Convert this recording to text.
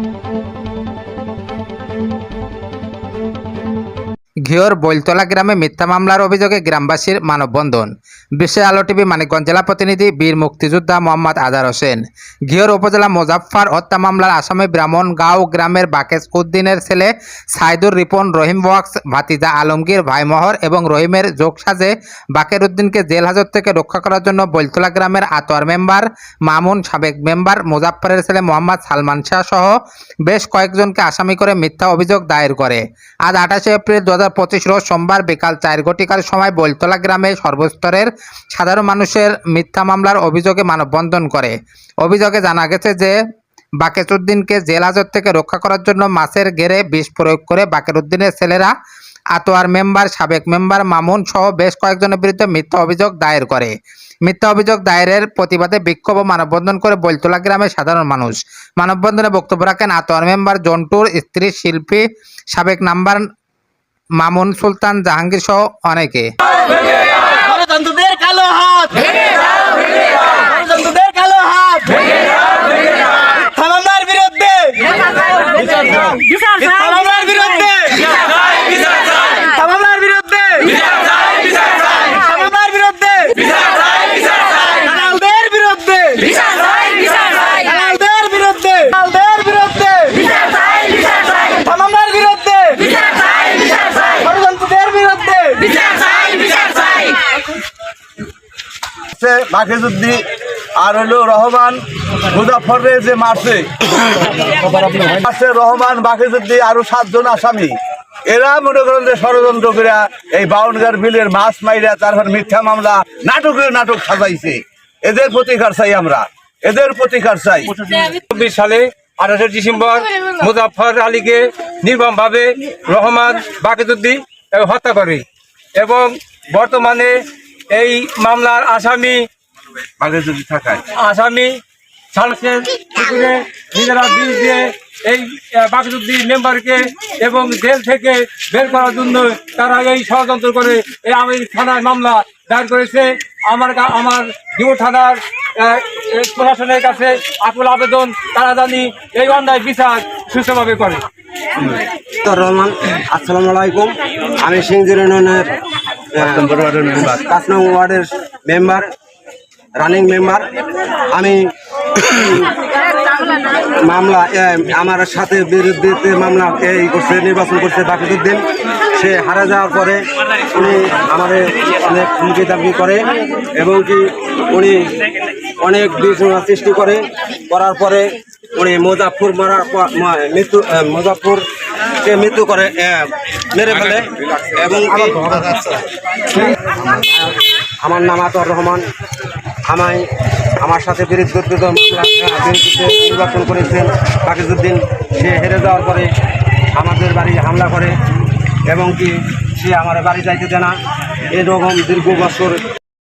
Thank you. Ghior Boiltala গ্রামে মিথ্যা মামলার অভিযোগে গ্রামবাসীর মানববন্ধন। বিশ্বের আলো টিভি মানিকগঞ্জ জেলা প্রতিনিধি বীর মুক্তিযোদ্ধা মোহাম্মদ আজার হোসেন। ঘিওর উপজেলা মোজাফফর হত্যা মামলার আসামি ব্রাহ্মণগাঁও গ্রামের বাকেশ উদ্দিনের ছেলে সাইদুর রিপন রহিম ওয়াক্স ভাতিজা আলমগীর, ভাইমহর এবং রহিমের যোগসাজে বাকের উদ্দিনকে জেল হাজত থেকে রক্ষা করার জন্য বৈলতলা গ্রামের আতোয়ার মেম্বার, মামুন সাবেক মেম্বার মোজাফফরের ছেলে মোহাম্মদ সালমান শাহ সহ বেশ কয়েকজনকে আসামি করে মিথ্যা অভিযোগ দায়ের করে। আজ আঠাশে এপ্রিল দু হাজার পঁচিশ রোজ সোমবার বিকাল চার ঘটিকার সময় বৈলতলা গ্রামে সর্বস্তরের সাধারণ মানুষের মিথ্যা মামলার অভিযোগে মানববন্ধন করে। অভিযোগে জানা গেছে যে বাকেরউদ্দিনকে জেল হাজত থেকে রক্ষা করার জন্য মাছের ঘেরে বিষ প্রয়োগ করে বাকেরউদ্দিনের ছেলেরা আতোয়ার মেম্বার, সাবেক মেম্বার মামুন সহ বেশ কয়েকজনের বিরুদ্ধে মিথ্যা অভিযোগ দায়ের করে। মিথ্যা অভিযোগ দায়েরের প্রতিবাদে বিক্ষোভ ও মানববন্ধন করে বৈলতলা গ্রামের সাধারণ মানুষ। মানববন্ধনে বক্তব্য রাখেন আতোয়ার মেম্বার, জন্টুর স্ত্রী, শিল্পী, সাবেক নাম্বার মামুন সুলতান জাহাঙ্গীর সহ অনেকে। কালো হাত। কালো বিরুদ্ধে থামামার বিরুদ্ধে থামামার বিরুদ্ধে থামামার বিরুদ্ধে দালালদের বিরুদ্ধে দালালদের বিরুদ্ধে দালালদের বিরুদ্ধে থামামার বিরুদ্ধে গণতন্ত্রদের বিরুদ্ধে আছে বাকেজুদ্দি আর হলো রহমান মুজাফরে যে মারছে মারছে রহমান বাকেজুদ্দি আরও সাতজন আসামি। এরা মনে করেন যে ষড়যন্ত্র করে এই বাউনগার বিলের মাছ মাইরা তারপর মিথ্যা মামলা নাটকের নাটক সাজাইছে। এদের প্রতিকার চাই আমরা। এদের প্রতিকার চাই। চব্বিশ সালে আঠাশে ডিসেম্বর মুজাফর আলীকে নির্মমভাবে রহমান বাকেদুদ্দি হত্যা করে। এবং বর্তমানে এই মামলার আসামি আসামি সালসের পুকুরে নিজেরা বিষ দিয়ে এই মেম্বারকে এবং জেল থেকে বের করার জন্য তারা এই ষড়যন্ত্র করে এই আমি থানায় মামলা দায়ের করেছে। আমার কা- আমার ডিউ থানার এই প্রশাসনের কাছে আকুল আবেদন তারা জানি এই অন্যায় বিচার সুস্থভাবে করে। রহমান আসসালামু আলাইকুম। আমি সিংজুর ইউনিয়নের পাঁচ নং ওয়ার্ডের মেম্বার রানিং মেম্বার আমি মামলা আমার সাথে বিরুদ্ধে মামলা এই করছে, নির্বাচন করছে বাকিদুদ্দিন সে হারা যাওয়ার পরে উনি আমাদের অনেক হুমকি দাবি করে এবং কি উনি অনেক বিশৃঙ্খলা সৃষ্টি করে। করার পরে উনি মুজাফর মারার মৃত্যু মুজাফরকে মৃত্যু করে মেরে ফেলে। এবং আমার নাম আতর রহমান। আমায় আমার সাথে বিরুদ্ধে বিরুদ্ধে নির্বাচন করেছেন বাকিজুদ্দিন। সে হেরে যাওয়ার পরে আমাদের বাড়ি হামলা করে এবং কি সে আমার বাড়ি যাইতে দেয় না। এরকম দীর্ঘ বছর